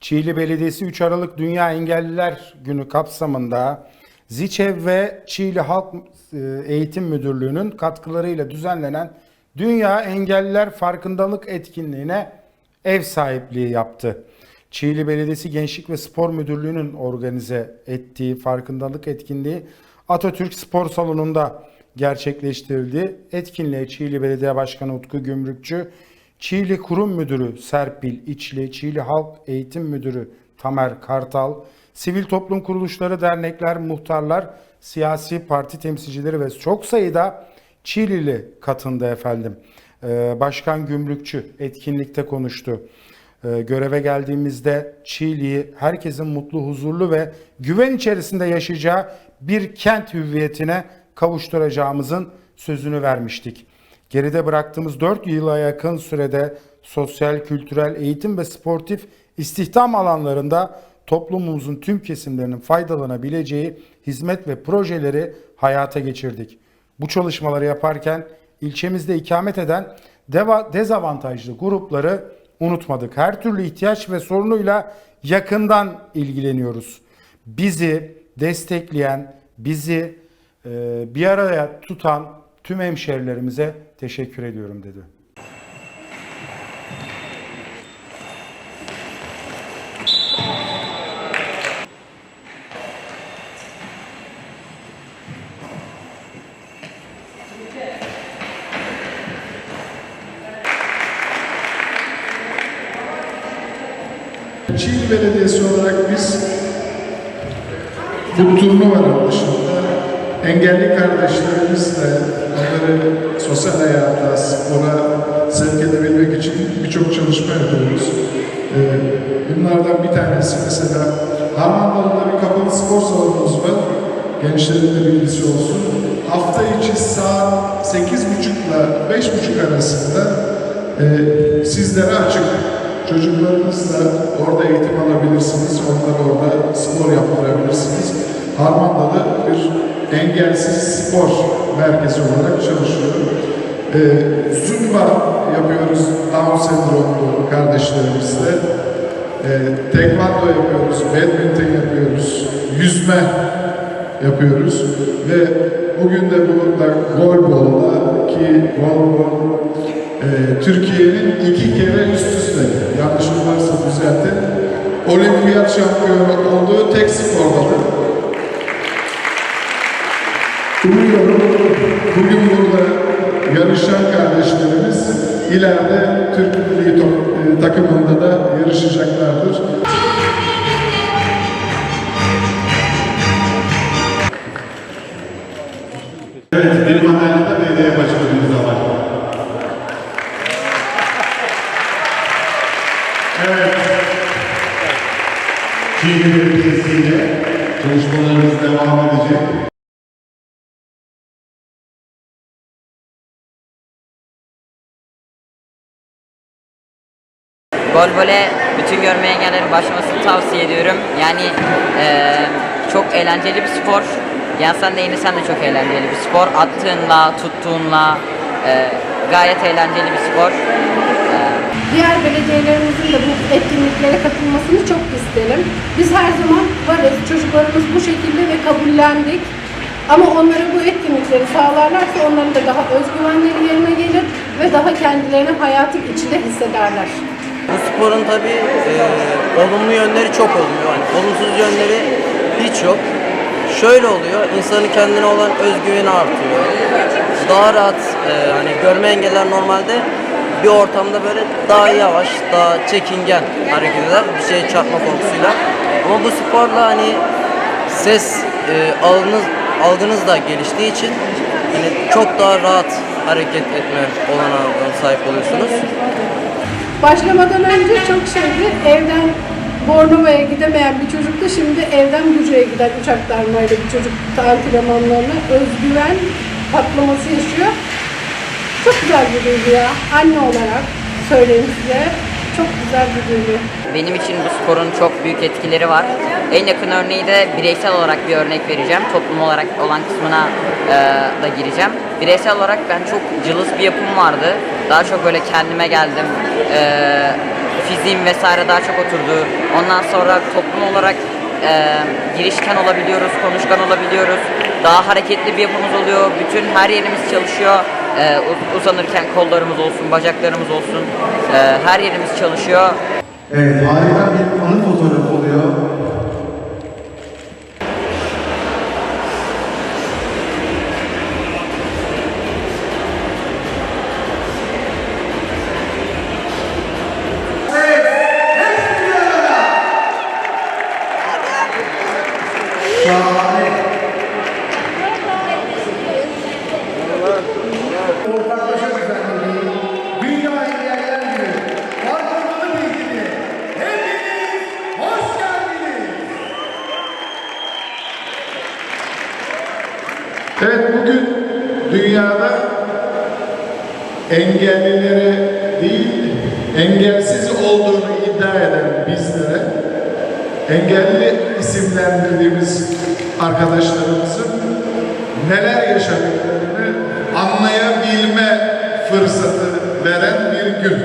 Çiğli Belediyesi 3 Aralık Dünya Engelliler Günü kapsamında Ziçev ve Çiğli Halk e, Eğitim Müdürlüğü'nün katkılarıyla düzenlenen Dünya Engelliler Farkındalık Etkinliği'ne ev sahipliği yaptı. Çiğli Belediyesi Gençlik ve Spor Müdürlüğü'nün organize ettiği farkındalık etkinliği Atatürk Spor Salonu'nda gerçekleştirildi. Etkinliğe Çiğli Belediye Başkanı Utku Gümrükçü, Çiğli Kurum Müdürü Serpil İçli, Çiğli Halk Eğitim Müdürü Tamer Kartal, sivil toplum kuruluşları, dernekler, muhtarlar, siyasi parti temsilcileri ve çok sayıda Çiğlili katıldı efendim. Ee, Başkan Gümrükçü etkinlikte konuştu. Ee, Göreve geldiğimizde Çiğli'yi herkesin mutlu, huzurlu ve güven içerisinde yaşayacağı bir kent hüviyetine kavuşturacağımızın sözünü vermiştik. Geride bıraktığımız 4 yıla yakın sürede sosyal, kültürel, eğitim ve sportif istihdam alanlarında toplumumuzun tüm kesimlerinin faydalanabileceği hizmet ve projeleri hayata geçirdik. Bu çalışmaları yaparken ilçemizde ikamet eden deva- dezavantajlı grupları unutmadık. Her türlü ihtiyaç ve sorunuyla yakından ilgileniyoruz. Bizi destekleyen, bizi e, bir araya tutan tüm hemşerilerimize teşekkür ediyorum dedi. Çiğli Belediyesi olarak biz bu turnuvanın dışında engelli kardeşlerimizle onları sosyal hayata, spora sevk edebilmek için birçok çalışma yapıyoruz. Ee, bunlardan bir tanesi mesela Harmandalı'da bir kapalı spor salonumuz var. Gençlerin de bilgisi olsun. Hafta içi saat 8.30 ile 5.30 arasında e, sizlere açık. Çocuklarınızla orada eğitim alabilirsiniz. Onlara orada spor yaptırabilirsiniz. Harmandalı bir engelsiz spor merkezi olarak çalışıyor. Ee, Zumba yapıyoruz Down sendromlu kardeşlerimizle. Ee, tekvando yapıyoruz, badminton yapıyoruz, yüzme yapıyoruz ve bugün de burada golbolda ki golbol e, Türkiye'nin iki kere üst üste yanlışım varsa düzeltin olimpiyat şampiyonu olduğu tek spor dalı. Yarışan kardeşlerimiz ileride Türk milli e, takımında da yarışacaklardır. Evet, benim adaylığımda belediye başkanımız da var. Evet. Çiğli Belediyesi ile çalışmalarımız devam edecek. Golbole bütün görme engellerin başlamasını tavsiye ediyorum. Yani eee, çok eğlenceli bir spor. Yani sen de yenilsen de çok eğlenceli bir spor. Attığınla, tuttuğunla eee, gayet eğlenceli bir spor. Diğer belediyelerimizin de bu etkinliklere katılmasını çok isterim. Biz her zaman varız. Çocuklarımız bu şekilde ve kabullendik. Ama onlara bu etkinlikleri sağlarlarsa onların da daha özgüvenleri yerine gelir ve daha kendilerini hayatın içinde hissederler. Bu sporun tabii e, olumlu yönleri çok oluyor. Hani olumsuz yönleri hiç yok. Şöyle oluyor, insanın kendine olan özgüveni artıyor. Daha rahat, e, hani görme engeller normalde bir ortamda böyle daha yavaş, daha çekingen hareket eder. Bir şey çarpma korkusuyla. Ama bu sporla hani ses e, alınız, algınız da geliştiği için hani çok daha rahat hareket etme olanağına sahip oluyorsunuz. Başlamadan önce çok şeydi. Evden Bornova'ya gidemeyen bir çocuktu. Şimdi evden Buca'ya giden uçaklarmayla bir çocuk antrenmanlarına özgüven patlaması yaşıyor. Çok güzel bir duygu ya. Anne olarak söyleyeyim size. Çok güzel bir duygu. Benim için bu sporun çok büyük etkileri var. En yakın örneği de bireysel olarak bir örnek vereceğim. Toplum olarak olan kısmına eee, da gireceğim. Bireysel olarak ben çok cılız bir yapım vardı. Daha çok böyle kendime geldim. Ee, fiziğim vesaire daha çok oturdu. Ondan sonra toplum olarak e, girişken olabiliyoruz, konuşkan olabiliyoruz. Daha hareketli bir yapımız oluyor. Bütün her yerimiz çalışıyor. Uz- uzanırken kollarımız olsun, bacaklarımız olsun. Ee, her yerimiz çalışıyor. Evet, harika bir anı fotoğrafı oluyor. Şahane. Ortaklaşa düzenlediği Dünya Engeller Günü Farkındalık Eğitimi. Hepiniz hoş geldiniz. Evet bugün dünyada engellilere değil, engelsiz olduğunu iddia eden bizlere engelli isimlendirdiğimiz arkadaşlarımızın neler yaşadıklarını anlayabilme fırsatı veren bir gün.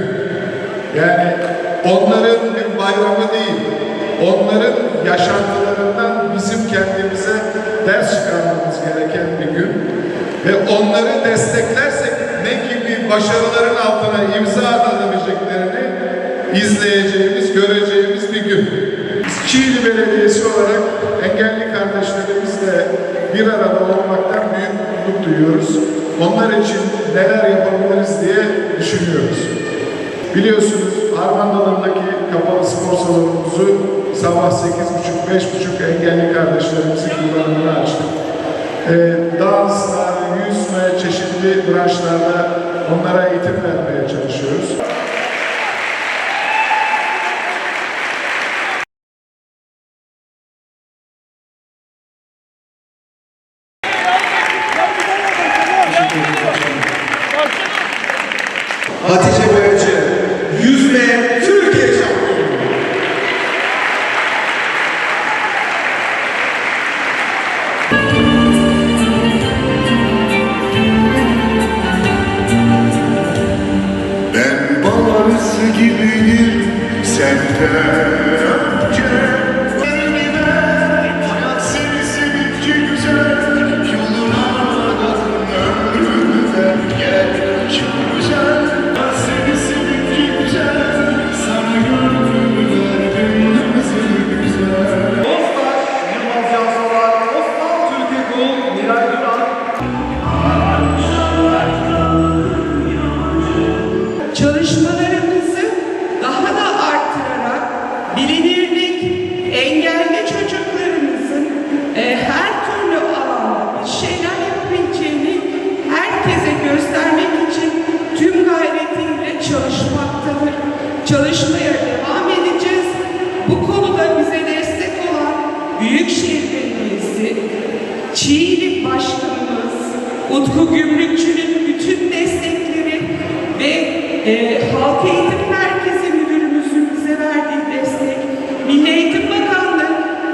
Yani onların bir bayramı değil, onların yaşantılarından bizim kendimize ders çıkarmamız gereken bir gün. Ve onları desteklersek ne gibi başarıların altına imza atabileceklerini izleyeceğimiz, göreceğimiz bir gün. Çiğli Belediyesi olarak engelli kardeşlerimizle bir arada olmaktan büyük mutluluk duyuyoruz. Onlar için neler yapabiliriz diye düşünüyoruz. Biliyorsunuz Arman Dalı'ndaki kapalı spor salonumuzu sabah 8.30-5.30 engelli kardeşlerimizin kullanımını açtık. Ee, dansla, yüzme, çeşitli branşlarda onlara eğitim vermeye çalışıyoruz. Çalışmaya devam edeceğiz. Bu konuda bize destek olan Büyükşehir Belediyesi, Çiğli Başkanımız, Utku Gümrükçü'nün bütün destekleri ve e, Halk Eğitim Merkezi Müdürümüzün bize verdiği destek, Milli Eğitim Bakanlığı,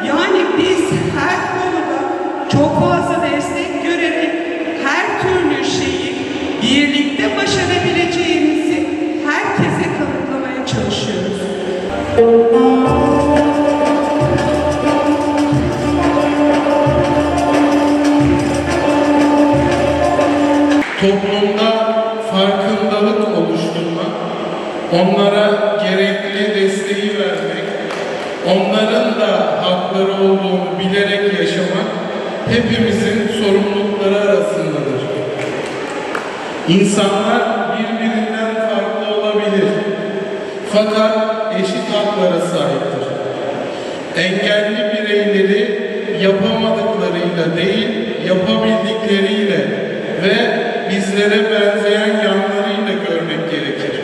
yani biz her konuda çok fazla toplumda farkındalık oluşturmak, onlara gerekli desteği vermek, onların da hakları olduğunu bilerek yaşamak hepimizin sorumlulukları arasındadır. İnsanlar birbirinden farklı olabilir. Fakat eşit haklara sahiptir. Engelli bireyleri yapamadıklarıyla değil, yapabildikleriyle ve bizlere benzeyen yanlarıyla görmek gerekir.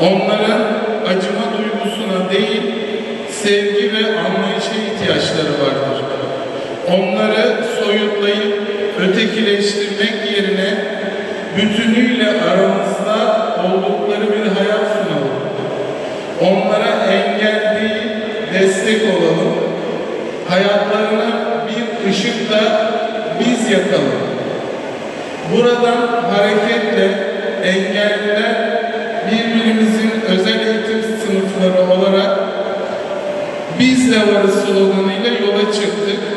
Onların acıma duygusuna değil, sevgi ve anlayışa ihtiyaçları vardır. Onları soyutlayıp ötekileştirmek yerine bütünüyle aramızda oldukları bir hayat. Onlara engel değil, destek olalım. Hayatlarına bir ışık da biz yakalım. Buradan hareketle engelliler birbirimizin özel eğitim sınıfları olarak biz de varız sloganıyla yola çıktık.